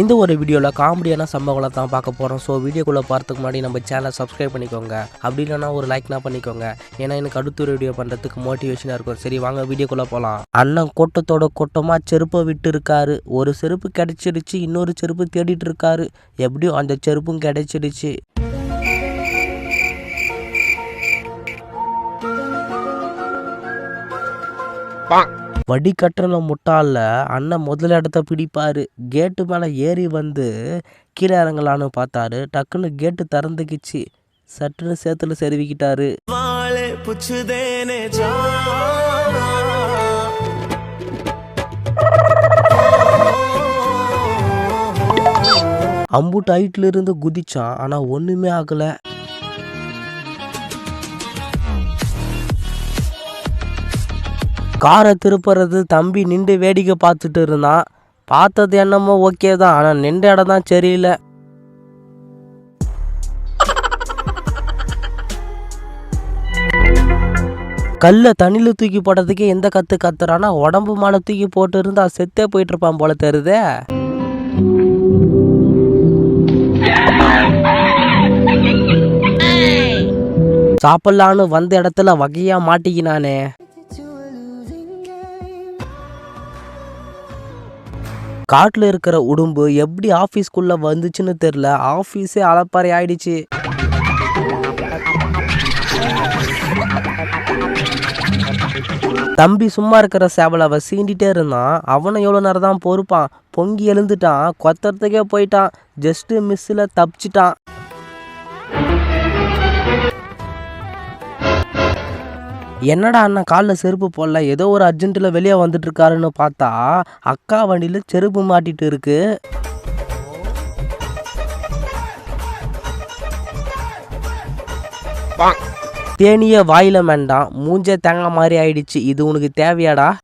இந்த ஒரு வீடியோவில் காமெடியான சம்பவங்களை தான் பார்க்க போகிறோம் ஸோ வீடியோக்குள்ளே பார்த்துக்கு முன்னாடி நம்ம சேனலை சப்ஸ்கிரைப் பண்ணிக்கோங்க. அப்படி இல்லைன்னா ஒரு லைக்னா பண்ணிக்கோங்க. ஏன்னா எனக்கு அடுத்த ஒரு வீடியோ பண்ணுறதுக்கு மோட்டிவேஷனாக இருக்கும். சரி வாங்க வீடியோக்குள்ளே போகலாம் அண்ணன் கூட்டத்தோட கூட்டமாக செருப்பை விட்டு இருக்காரு. ஒரு செருப்பு கிடச்சிருச்சு இன்னொரு செருப்பு தேடிட்டு இருக்காரு. எப்படியும் அந்த செருப்பும் கிடைச்சிடுச்சு வடி வடி வடிகட்டணும் முட்டாளில் அண்ணன் முதல் இடத்த பிடிப்பார். கேட்டு மேலே ஏறி வந்து கீழே இறங்கலான்னு பார்த்தாரு. டக்குன்னு கேட்டு திறந்துக்கிச்சு சட்டுன்னு சேத்துல செருவிக்கிட்டாரு. அம்பு டைட்டில் இருந்து குதிச்சான். ஆனால் ஒன்றுமே ஆகலை. காரை திருப்புறது தம்பி நின்று வேடிக்கை பார்த்துட்டு இருந்தான். பார்த்தது என்னமோ ஓகே தான் ஆனால் நின்ற இடம் தான் சரியில்லை. கல்லை தண்ணியில் தூக்கி போடுறதுக்கே எந்த கத்து கத்துறானா உடம்பு மேலே தூக்கி போட்டு இருந்தா செத்தே போயிட்டு இருப்பான் போல தெரியுதே. சாப்பிடலான்னு வந்த இடத்துல வகையா மாட்டிக்கினானே. காட்டில் இருக்கிற உடும்பு எப்படி ஆஃபீஸ்க்குள்ளே வந்துச்சுன்னு தெரில ஆஃபீஸே அலப்பாறை ஆயிடுச்சு. தம்பி சும்மா இருக்கிற சேவலை அவ சீண்டிட்டே இருந்தான். அவனை எவ்வளோ நேரம் தான் பொறுப்பான். பொங்கி எழுந்துட்டான். கொத்தறதுக்கே போயிட்டான். ஜஸ்ட்டு மிஸ்ஸில் தப்பிச்சிட்டான். என்னடா அண்ணன் காலில் செருப்பு போடல? ஏதோ ஒரு அர்ஜென்ட்டில் வெளியே வந்துட்டு இருக்காருன்னு பார்த்தா அக்கா வண்டியில் செருப்பு மாட்டிட்டு இருக்கு. தேனிய வாயில வேண்டாம். மூஞ்சே தேங்காய் மாதிரி ஆயிடுச்சு. இது உனக்கு தேவையாடா?